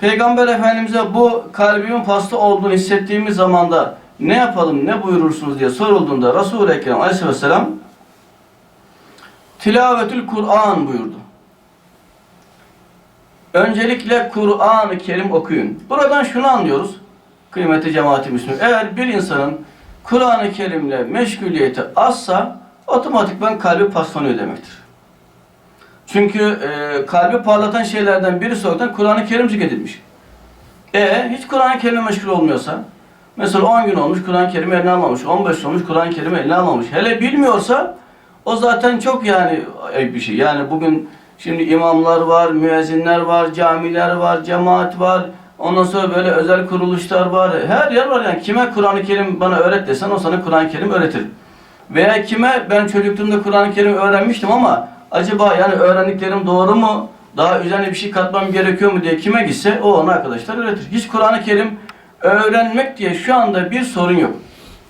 Peygamber Efendimiz'e bu kalbimin pasta olduğunu hissettiğimiz zamanda ne yapalım, ne buyurursunuz diye sorulduğunda Resul-i Ekrem Aleyhisselam tilavetül Kur'an buyurdu. Öncelikle Kur'an-ı Kerim okuyun. Buradan şunu anlıyoruz. Kıymeti cemaati Müslüman. Eğer bir insanın Kur'an-ı Kerim'le meşguliyeti azsa otomatikman kalbi paslanıyor demektir. Çünkü e, kalbi parlatan şeylerden birisi olarak Kur'an-ı Kerim zikredilmiş. E hiç Kur'an-ı Kerim'le meşgul olmuyorsa, mesela 10 gün olmuş Kur'an-ı Kerim'i eline almamış, 15 gün olmuş Kur'an-ı Kerim'i eline almamış. Hele bilmiyorsa o zaten çok yani bir şey. Yani bugün şimdi imamlar var, müezzinler var, camiler var, cemaat var. Ondan sonra böyle özel kuruluşlar var. Her yer var yani. Kime Kur'an-ı Kerim bana öğret desen o sana Kur'an-ı Kerim öğretir. Veya kime ben çocukluğumda Kur'an-ı Kerim öğrenmiştim ama acaba yani öğrendiklerim doğru mu? Daha üzerine bir şey katmam gerekiyor mu diye kime gitse o ona arkadaşlar öğretir. Hiç Kur'an-ı Kerim öğrenmek diye şu anda bir sorun yok.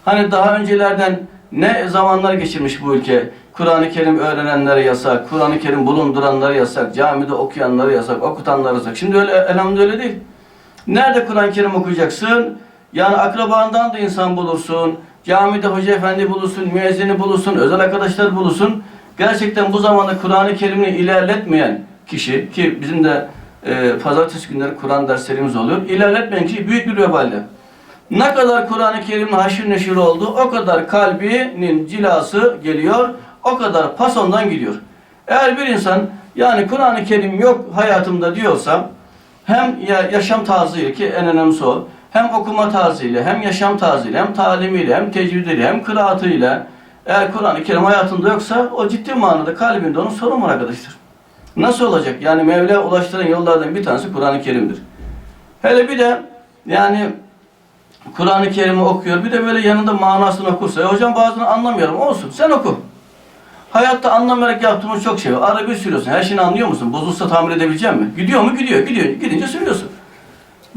Hani daha öncelerden ne zamanlar geçirmiş bu ülke? Kur'an-ı Kerim öğrenenlere yasak, Kur'an-ı Kerim bulunduranlara yasak, camide okuyanlara yasak, okutanlara yasak. Şimdi öyle elhamdülillah öyle değil. Nerede Kur'an-ı Kerim okuyacaksın? Yani akrabandan da insan bulursun, camide hoca efendi bulursun, müezzini bulursun, özel arkadaşlar bulursun. Gerçekten bu zamanda Kur'an-ı Kerim'i ilerletmeyen kişi ki bizim de e, pazartesi günleri Kur'an derslerimiz oluyor. İlerletmeyen kişi büyük bir vebalde. Ne kadar Kur'an-ı Kerim'in haşır neşir oldu, o kadar kalbinin cilası geliyor, o kadar pasondan gidiyor. Eğer bir insan yani Kur'an-ı Kerim yok hayatımda diyorsa hem ya yaşam tarzıyla ki en önemlisi o, hem okuma tarzıyla, hem yaşam tarzıyla, hem talimiyle, hem tecvidiyle, hem kıraatıyla eğer Kur'an-ı Kerim hayatında yoksa o ciddi manada kalbinde onun sorun var arkadaşlar. Nasıl olacak? Yani Mevla ulaştıran yollardan bir tanesi Kur'an-ı Kerim'dir. Hele bir de yani Kur'an-ı Kerim'i okuyor. Bir de böyle yanında manasını okursa. E hocam bazını anlamıyorum. Olsun sen oku. Hayatta anlamayarak yaptığımız çok şey var. Arabayı sürüyorsun. Her şeyini anlıyor musun? Bozulsa tamir edebilecek mi? Gidiyor mu? Gidiyor. Gidiyor. Gidince sürüyorsun.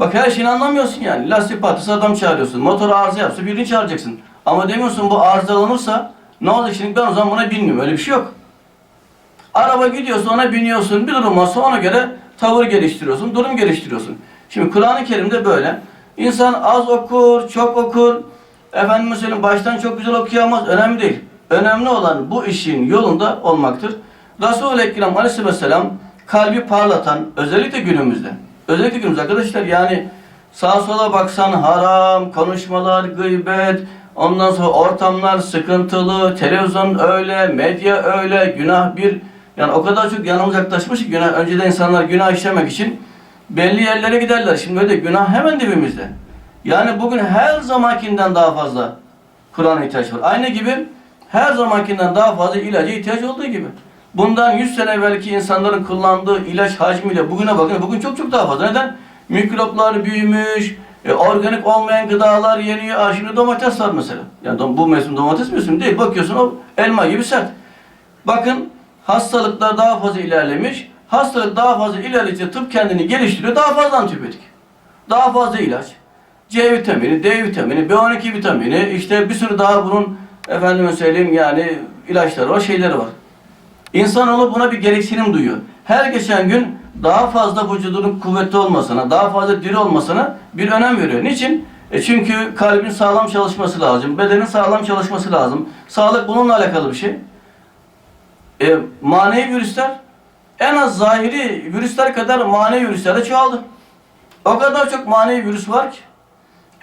Bak her şeyini anlamıyorsun yani. Lastik patlısı adam çağırıyorsun. Motor arıza yapsa birini çağıracaksın. Ama demiyorsun bu arızalanırsa ne olacak şimdi ben o zaman buna bilmiyorum. Öyle bir şey yok. Araba gidiyorsa ona biniyorsun. Bir durum olsa ona göre tavır geliştiriyorsun. Durum geliştiriyorsun. Şimdi Kur'an-ı Kerim'de böyle. İnsan az okur, çok okur. Efendim söyleyeyim baştan çok güzel okuyamaz. Önemli değil. Önemli olan bu işin yolunda olmaktır. Resul-i Ekrem Aleyhisselam kalbi parlatan özellikle günümüzde. Özellikle günümüzde arkadaşlar yani sağa sola baksan haram, konuşmalar, gıybet, ondan sonra ortamlar sıkıntılı, televizyon öyle, medya öyle, günah bir yani o kadar çok yanımıza yaklaşmış ki günah, önceden insanlar günah işlemek için belli yerlere giderler. Şimdi öyle günah hemen dibimizde. Yani bugün her zamankinden daha fazla Kur'an'a ihtiyaç var. Aynı gibi her zamankinden daha fazla ilaca ihtiyaç olduğu gibi. Bundan 100 sene evvelki insanların kullandığı ilaç hacmiyle bugüne bakın. Bugün çok çok daha fazla. Neden? Mikroplar büyümüş, e, organik olmayan gıdalar yeniyor. Aa, şimdi domates var mesela. Yani dom- bu mevsim domates mevsim değil. Bakıyorsun o elma gibi sert. Bakın hastalıklar daha fazla ilerlemiş. Hastalık daha fazla ilerledikçe tıp kendini geliştiriyor. Daha fazla antibiyotik. Daha fazla ilaç. C vitamini, D vitamini, B12 vitamini, işte bir sürü daha bunun efendime söyleyeyim yani ilaçları var, şeyleri var. İnsanoğlu buna bir gereksinim duyuyor. Her geçen gün daha fazla vücudunun kuvvetli olmasına, daha fazla diri olmasına bir önem veriyor. Niçin? E çünkü kalbin sağlam çalışması lazım, bedenin sağlam çalışması lazım. Sağlık bununla alakalı bir şey. E, manevi virüsler en az zahiri virüsler kadar manevi virüsler de çoğaldı. O kadar çok manevi virüs var ki.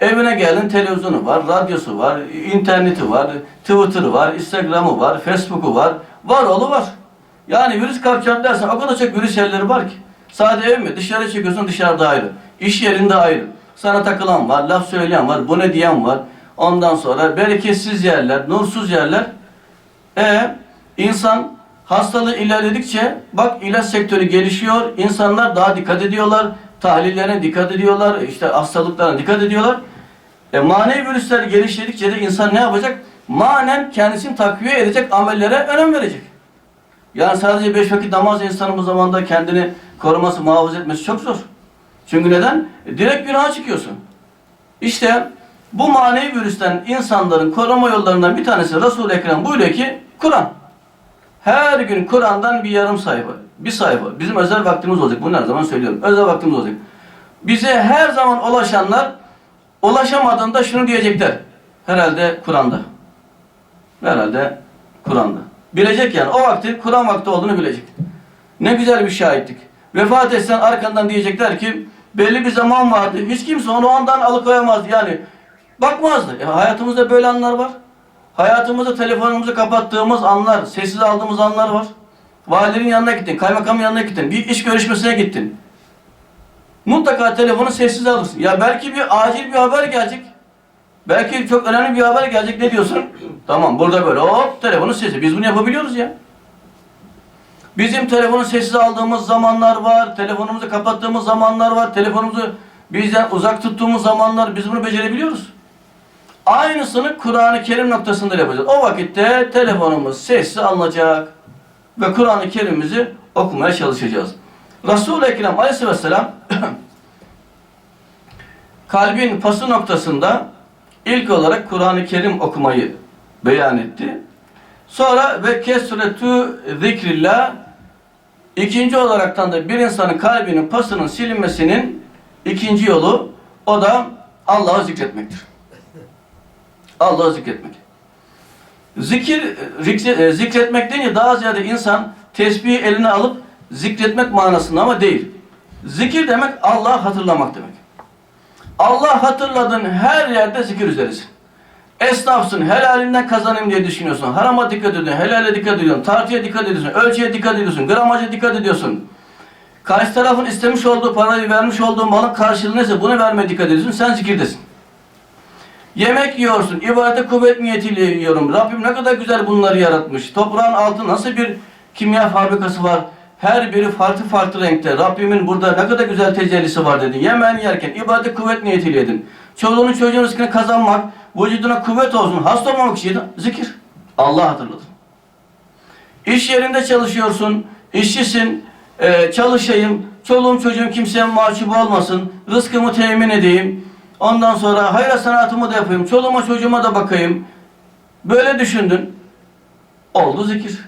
Evine geldin televizyonu var, radyosu var, interneti var, Twitter'ı var, Instagram'ı var, Facebook'u var. Var oğlu var. Yani virüs kapacağım dersen o kadar çok virüs yerleri var ki. Sadece ev mi? Dışarı çıkıyorsun dışarıda ayrı. İş yerinde ayrı. Sana takılan var, laf söyleyen var, bu ne diyen var. Ondan sonra bereketsiz yerler, nursuz yerler. E insan hastalığı ilerledikçe bak ilaç sektörü gelişiyor. İnsanlar daha dikkat ediyorlar. Tahlillerine dikkat ediyorlar. işte hastalıklarına dikkat ediyorlar. E, manevi virüsler geliştirdikçe de insan ne yapacak? Manen kendisini takviye edecek amellere önem verecek. Yani sadece beş vakit namaz insanın bu zamanda kendini koruması, muhafaza etmesi çok zor. Çünkü neden? E, direkt günaha çıkıyorsun. İşte bu manevi virüsten insanların koruma yollarından bir tanesi Resul-i Ekrem buyuruyor ki Kur'an. Her gün Kur'an'dan bir yarım sayfa, bir sayfa. Bizim özel vaktimiz olacak. Bunu her zaman söylüyorum. Özel vaktimiz olacak. Bize her zaman ulaşanlar ulaşamadığında şunu diyecekler. Herhalde Kur'an'da. Herhalde Kur'an'da. Bilecek yani. O vakti Kur'an vakti olduğunu bilecek. Ne güzel bir şahitlik. Vefat etsen arkandan diyecekler ki belli bir zaman vardı. Hiç kimse onu ondan alıkoyamazdı. Yani bakmazdı. E, hayatımızda böyle anlar var. Hayatımızda telefonumuzu kapattığımız anlar, sessiz aldığımız anlar var. Valinin yanına gittin, kaymakamın yanına gittin, bir iş görüşmesine gittin. Mutlaka telefonu sessiz alırsın. Ya belki bir acil bir haber gelecek. Belki çok önemli bir haber gelecek. Ne diyorsun? Tamam burada böyle hop telefonu sessiz. Biz bunu yapabiliyoruz ya. Bizim telefonu sessiz aldığımız zamanlar var. Telefonumuzu kapattığımız zamanlar var. Telefonumuzu bizden uzak tuttuğumuz zamanlar biz bunu becerebiliyoruz. Aynısını Kur'an-ı Kerim noktasında yapacağız. O vakitte telefonumuz sessiz alınacak ve Kur'an-ı Kerim'imizi okumaya çalışacağız. Resul-i Ekrem aleyhisselam kalbin pası noktasında ilk olarak Kur'an-ı Kerim okumayı beyan etti. Sonra ve kesretü zikrillah ikinci olaraktan da bir insanın kalbinin pasının silinmesinin ikinci yolu o da Allah'ı zikretmektir. Allah'ı zikretmek. Zikir, zikre- zikretmek deyince daha ziyade insan tesbihi eline alıp zikretmek manasında ama değil. Zikir demek Allah'ı hatırlamak demek. Allah hatırladığın her yerde zikir üzeresin. Esnafsın, helalinden kazanayım diye düşünüyorsun. Harama dikkat ediyorsun, helale dikkat ediyorsun, tartıya dikkat ediyorsun, ölçüye dikkat ediyorsun, gramaja dikkat ediyorsun. Karşı tarafın istemiş olduğu parayı vermiş olduğu malın karşılığı neyse bunu vermeye dikkat ediyorsun, sen zikirdesin. Yemek yiyorsun, ibadete kuvvet niyetiyle yiyorum. Rabbim ne kadar güzel bunları yaratmış. Toprağın altı nasıl bir kimya fabrikası var. Her biri farklı farklı renkte. Rabbimin burada ne kadar güzel tecellisi var dedin. Yemeğini yerken ibadete kuvvet niyetiyle yedin. Çoluğunun çocuğun rızkını kazanmak, vücuduna kuvvet olsun, hasta olmamak için. Zikir. Allah hatırladın. İş yerinde çalışıyorsun, işçisin, e, çalışayım, çoluğum çocuğum kimseye mahcup olmasın, rızkımı temin edeyim. Ondan sonra hayra sanatımı da yapayım, çoluğuma çocuğuma da bakayım. Böyle düşündün. Oldu zikir.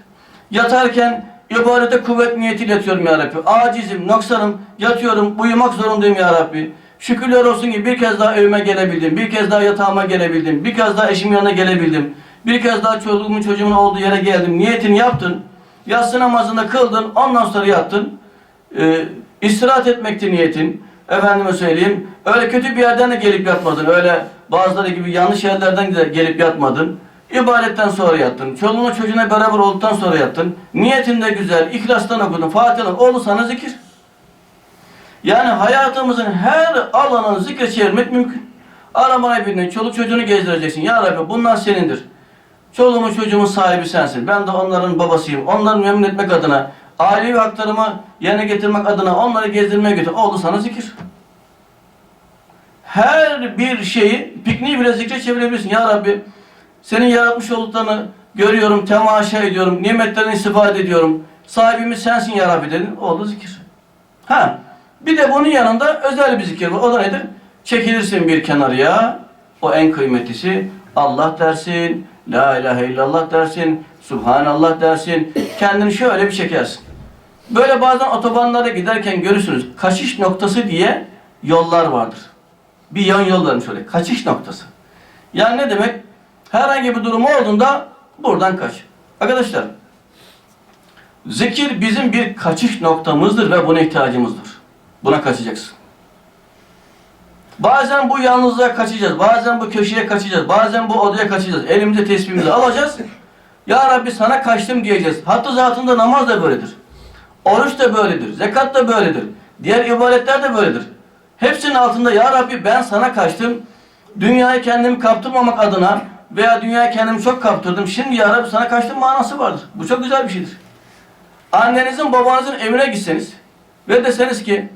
Yatarken ibadete kuvvet niyetiyle yatıyorum ya Rabbi. Acizim, noksanım, yatıyorum, uyumak zorundayım ya Rabbi. Şükürler olsun ki bir kez daha evime gelebildim, bir kez daha yatağıma gelebildim, bir kez daha eşimin yanına gelebildim. Bir kez daha çoluğumun çocuğumun olduğu yere geldim. Niyetini yaptın. Yatsı namazını kıldın, ondan sonra yattın. Ee, istirahat etmekti niyetin. Efendime söyleyeyim. Öyle kötü bir yerden de gelip yatmadın. Öyle bazıları gibi yanlış yerlerden de gelip yatmadın. İbadetten sonra yattın. Çoluğuna çocuğuna beraber olduktan sonra yattın. Niyetin de güzel. İhlastan okudun. Fatiha'dan oldu sana zikir. Yani hayatımızın her alanını zikre çevirmek mümkün. Arabaya bindin, çoluk çocuğunu gezdireceksin. Ya Rabbi bunlar senindir. Çoluğumun çocuğumun sahibi sensin. Ben de onların babasıyım. Onları memnun etmek adına, ailevi haklarımı yerine getirmek adına onları gezdirmeye götür. Oldu sana zikir. Her bir şeyi, pikniği bile zikre çevirebilirsin. Ya Rabbi senin yaratmış olduklarını görüyorum, temaşa ediyorum, nimetlerini istifade ediyorum. Sahibimiz sensin ya Rabbi dedin. Oldu zikir. Ha, bir de bunun yanında özel bir zikir var. O da nedir? Çekilirsin bir kenarıya. O en kıymetlisi. Allah dersin. La ilahe illallah dersin. Subhanallah dersin. Kendini şöyle bir çekersin. Böyle bazen otobanlara giderken görürsünüz. Kaçış noktası diye yollar vardır. Bir yan yolların şöyle. Kaçış noktası. Yani ne demek? Herhangi bir durum olduğunda buradan kaç. Arkadaşlar Zikir bizim bir kaçış noktamızdır ve buna ihtiyacımızdır. Buna kaçacaksın. Bazen bu yalnızlığa kaçacağız, bazen bu köşeye kaçacağız, bazen bu odaya kaçacağız. Elimize tesbihimizi alacağız. Ya Rabbi sana kaçtım diyeceğiz. Hattı zatında namaz da böyledir. Oruç da böyledir, zekat da böyledir. Diğer ibadetler de böyledir. Hepsinin altında Ya Rabbi ben sana kaçtım. Dünyayı kendimi kaptırmamak adına veya dünyaya kendimi çok kaptırdım. Şimdi Ya Rabbi sana kaçtım manası vardır. Bu çok güzel bir şeydir. Annenizin babanızın evine gitseniz ve deseniz ki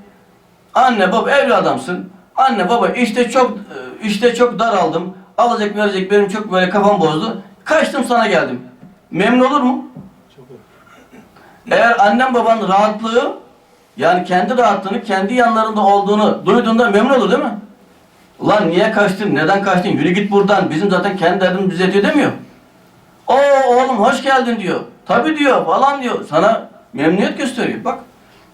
anne baba evli adamsın. Anne baba işte çok işte çok daraldım. Alacak verecek benim çok böyle kafam bozdu. Kaçtım sana geldim. Memnun olur mu? Eğer annem babanın rahatlığı yani kendi rahatlığını kendi yanlarında olduğunu duyduğunda memnun olur değil mi? Ulan niye kaçtın? Neden kaçtın? Yürü git buradan. Bizim zaten kendi derdimiz bize diyor demiyor. O oğlum hoş geldin diyor. Tabii diyor falan diyor. Sana memnuniyet gösteriyor. Bak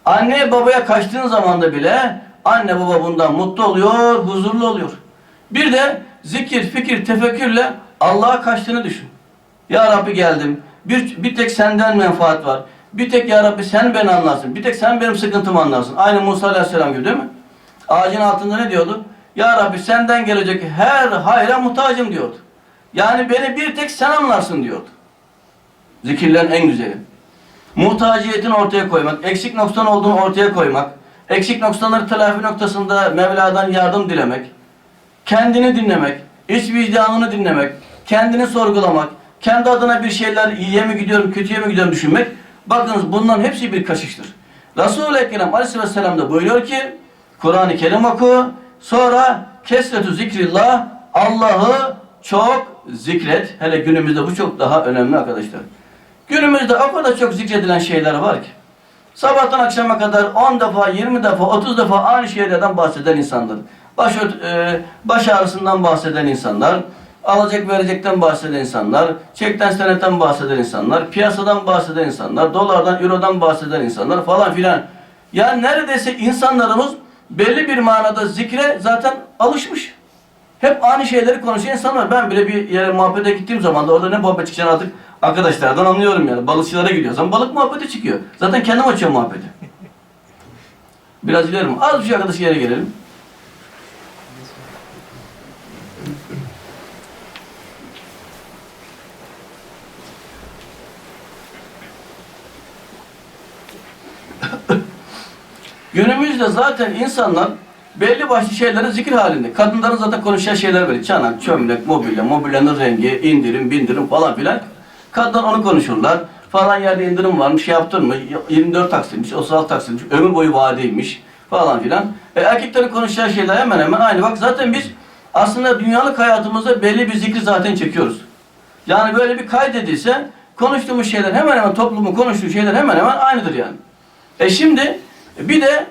anneye babaya kaçtığın zaman da bile anne baba bundan mutlu oluyor, huzurlu oluyor. Bir de zikir, fikir, tefekkürle Allah'a kaçtığını düşün. Ya Rabbi geldim. Bir, bir tek senden menfaat var. Bir tek Ya Rabbi sen beni anlarsın. Bir tek sen benim sıkıntımı anlarsın. Aynı Musa Aleyhisselam gibi değil mi? Ağacın altında ne diyordu? Ya Rabbi senden gelecek her hayra muhtacım diyordu. Yani beni bir tek sen anlarsın diyordu. Zikirlerin en güzeli. Muhtaciyetini ortaya koymak, eksik noksan olduğunu ortaya koymak, eksik noksanları telafi noktasında Mevla'dan yardım dilemek, kendini dinlemek, iç vicdanını dinlemek, kendini sorgulamak, kendi adına bir şeyler iyiye mi gidiyorum, kötüye mi gidiyorum düşünmek. Bakınız bunların hepsi bir kaşıştır. Resul-i Ekrem Aleyhisselam da buyuruyor ki Kur'an-ı Kerim oku, sonra kesretü zikrillah, Allah'ı çok zikret. Hele günümüzde bu çok daha önemli arkadaşlar. Günümüzde o kadar çok zikredilen şeyler var ki. Sabahtan akşama kadar 10 defa, 20 defa, 30 defa aynı şeylerden bahseden insanlar. Baş, e, baş ağrısından bahseden insanlar, alacak verecekten bahseden insanlar, çekten senetten bahseden insanlar, piyasadan bahseden insanlar, dolardan, eurodan bahseden insanlar falan filan. Yani neredeyse insanlarımız belli bir manada zikre zaten alışmış. Hep aynı şeyleri konuşan insanlar. Ben bile bir yere muhabbete gittiğim zaman da orada ne muhabbet çıkacağını artık arkadaşlardan anlıyorum yani. Balıkçılara gidiyorsam balık muhabbeti çıkıyor. Zaten kendim açıyorum muhabbeti. Biraz ilerim. Az bir şey arkadaş yere gelelim. Günümüzde zaten insanlar belli başlı şeyleri zikir halinde. Kadınların zaten konuşan şeyler böyle. Çanak, çömlek, mobilya, mobilyanın rengi, indirim, bindirim falan filan. Kadınlar onu konuşurlar. Falan yerde indirim varmış, şey yaptın mı? 24 taksilmiş, 36 taksilmiş, ömür boyu vadeymiş falan filan. E, erkeklerin konuşacağı şeyler hemen hemen aynı. Bak zaten biz aslında dünyalık hayatımızda belli bir zikri zaten çekiyoruz. Yani böyle bir kaydedilse konuştuğumuz şeyler hemen hemen toplumun konuştuğu şeyler hemen hemen aynıdır yani. E şimdi bir de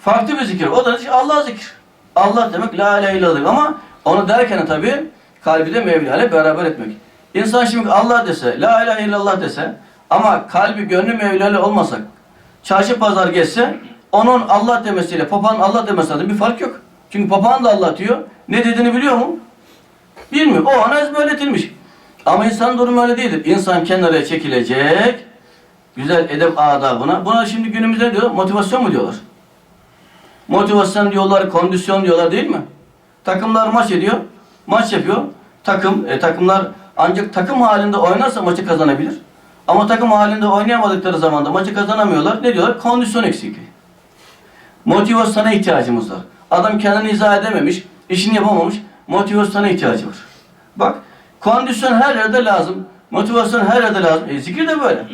farklı bir zikir. O da Allah zikir. Allah demek la ilahe illallah ama onu derken tabi kalbi de Mevla ile beraber etmek. İnsan şimdi Allah dese, la ilahe illallah dese ama kalbi gönlü Mevla ile olmasak, çarşı pazar geçse onun Allah demesiyle papağanın Allah demesi arasında bir fark yok. Çünkü papağan da Allah diyor. Ne dediğini biliyor mu? Bilmiyor. O ona ezberletilmiş. Ama insan durumu öyle değildir. İnsan kenara çekilecek, güzel edep adabına. Buna şimdi günümüzde diyor, motivasyon mu diyorlar? Motivasyon diyorlar, kondisyon diyorlar değil mi? Takımlar maç ediyor, maç yapıyor. Takım, e, takımlar ancak takım halinde oynarsa maçı kazanabilir. Ama takım halinde oynayamadıkları zaman da maçı kazanamıyorlar. Ne diyorlar? Kondisyon eksikliği. Motivasyona ihtiyacımız var. Adam kendini izah edememiş, işini yapamamış, motivasyona ihtiyacı var. Bak, kondisyon her yerde lazım, motivasyon her yerde lazım. E, zikir de böyle.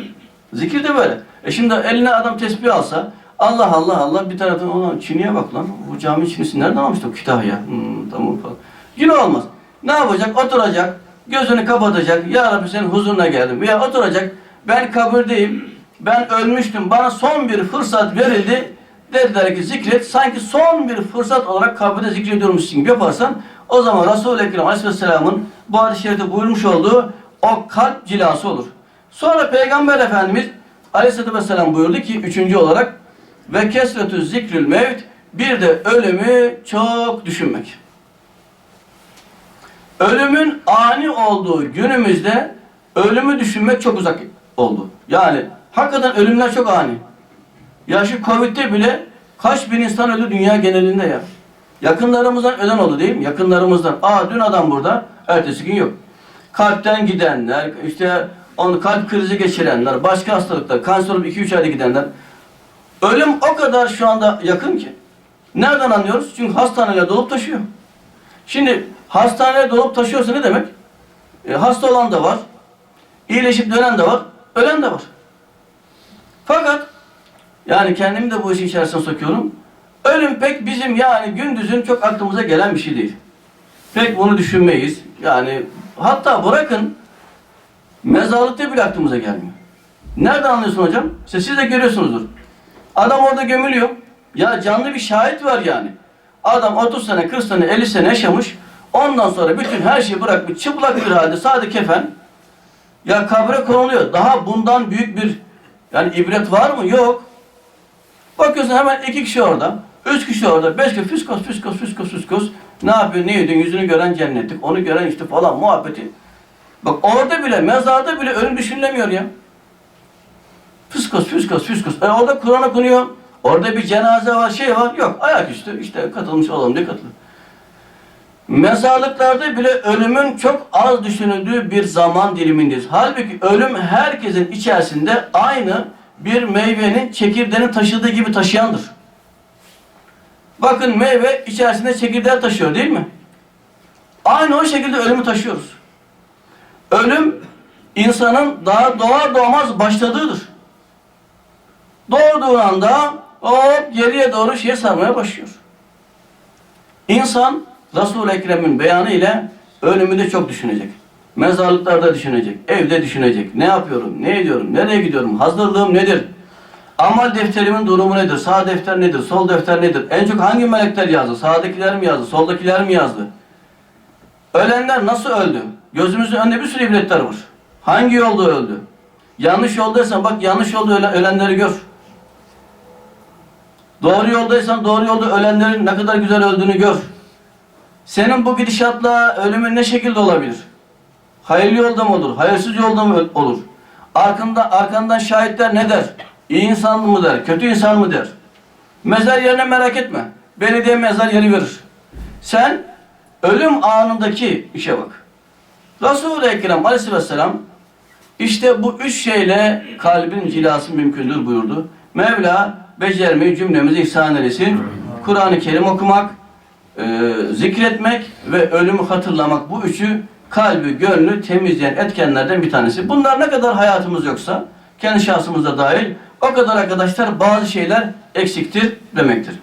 Zikir de böyle. E şimdi eline adam tesbih alsa, Allah Allah Allah bir taraftan olan Çin'e bak lan. Bu cami Çin'si nereden almıştı o Kütahya? Hmm, tamam falan. Yine olmaz. Ne yapacak? Oturacak. Gözünü kapatacak. Ya Rabbi senin huzuruna geldim. Veya oturacak. Ben kabirdeyim. Ben ölmüştüm. Bana son bir fırsat verildi. Dediler ki zikret. Sanki son bir fırsat olarak kabirde zikrediyormuşsun gibi yaparsan o zaman Resul-i Ekrem Aleyhisselam'ın bu hadis-i şerifte buyurmuş olduğu o kalp cilası olur. Sonra Peygamber Efendimiz Aleyhisselatü Vesselam buyurdu ki üçüncü olarak ve kesretü zikrül mevt bir de ölümü çok düşünmek. Ölümün ani olduğu günümüzde ölümü düşünmek çok uzak oldu. Yani hakikaten ölümler çok ani. Ya şu Covid'de bile kaç bin insan öldü dünya genelinde ya. Yakınlarımızdan ölen oldu değil mi? Yakınlarımızdan. Aa dün adam burada, ertesi gün yok. Kalpten gidenler, işte onu kalp krizi geçirenler, başka hastalıklar, kanser olup 2-3 ayda gidenler. Ölüm o kadar şu anda yakın ki. Nereden anlıyoruz? Çünkü hastaneler dolup taşıyor. Şimdi hastaneye dolup taşıyorsa ne demek? E, hasta olan da var, iyileşip dönen de var, ölen de var. Fakat yani kendimi de bu işin içerisine sokuyorum. Ölüm pek bizim yani gündüzün çok aklımıza gelen bir şey değil. Pek bunu düşünmeyiz. Yani hatta bırakın mezarlıkta bile aklımıza gelmiyor. Nereden anlıyorsun hocam? İşte siz de görüyorsunuzdur. Adam orada gömülüyor. Ya canlı bir şahit var yani. Adam 30 sene, 40 sene, 50 sene yaşamış. Ondan sonra bütün her şeyi bırakmış. Çıplak bir halde sade kefen. Ya kabre konuluyor. Daha bundan büyük bir yani ibret var mı? Yok. Bakıyorsun hemen iki kişi orada. Üç kişi orada, beş kişi füskos, füskos, füskos, füskos. Ne yapıyor, ne ediyor, yüzünü gören cennetlik, onu gören işte falan muhabbeti. Bak orada bile, mezarda bile ölüm düşünülemiyor ya. Füskos, füskos, füskos. E orada Kur'an okunuyor. Orada bir cenaze var, şey var. Yok, ayaküstü. işte katılmış olalım diye katılır. Mezarlıklarda bile ölümün çok az düşünüldüğü bir zaman dilimindeyiz. Halbuki ölüm herkesin içerisinde aynı bir meyvenin çekirdeğini taşıdığı gibi taşıyandır. Bakın meyve içerisinde çekirdeği taşıyor değil mi? Aynı o şekilde ölümü taşıyoruz. Ölüm insanın daha doğar doğmaz başladığıdır. Doğduğu anda hop geriye doğru şey sarmaya başlıyor. İnsan Resul-i Ekrem'in beyanı ile ölümü de çok düşünecek. Mezarlıklarda düşünecek, evde düşünecek. Ne yapıyorum, ne ediyorum, nereye gidiyorum, hazırlığım nedir? Amel defterimin durumu nedir? Sağ defter nedir? Sol defter nedir? En çok hangi melekler yazdı? Sağdakiler mi yazdı? Soldakiler mi yazdı? Ölenler nasıl öldü? Gözümüzün önünde bir sürü ibretler var. Hangi yolda öldü? Yanlış yoldaysan bak yanlış yolda ölen- ölenleri gör. Doğru yoldaysan doğru yolda ölenlerin ne kadar güzel öldüğünü gör. Senin bu gidişatla ölümün ne şekilde olabilir? Hayırlı yolda mı olur? Hayırsız yolda mı olur? Arkanda, arkandan şahitler ne der? İyi insan mı der? Kötü insan mı der? Mezar yerine merak etme. Belediye mezar yeri verir. Sen ölüm anındaki işe bak. Resul-i Ekrem aleyhisselam işte bu üç şeyle kalbin cilası mümkündür buyurdu. Mevla becermeyi cümlemize ihsan eylesin. Kur'an-ı Kerim okumak, e, zikretmek ve ölümü hatırlamak bu üçü kalbi, gönlü temizleyen etkenlerden bir tanesi. Bunlar ne kadar hayatımız yoksa, kendi şahsımızda dahil, o kadar arkadaşlar bazı şeyler eksiktir demektir.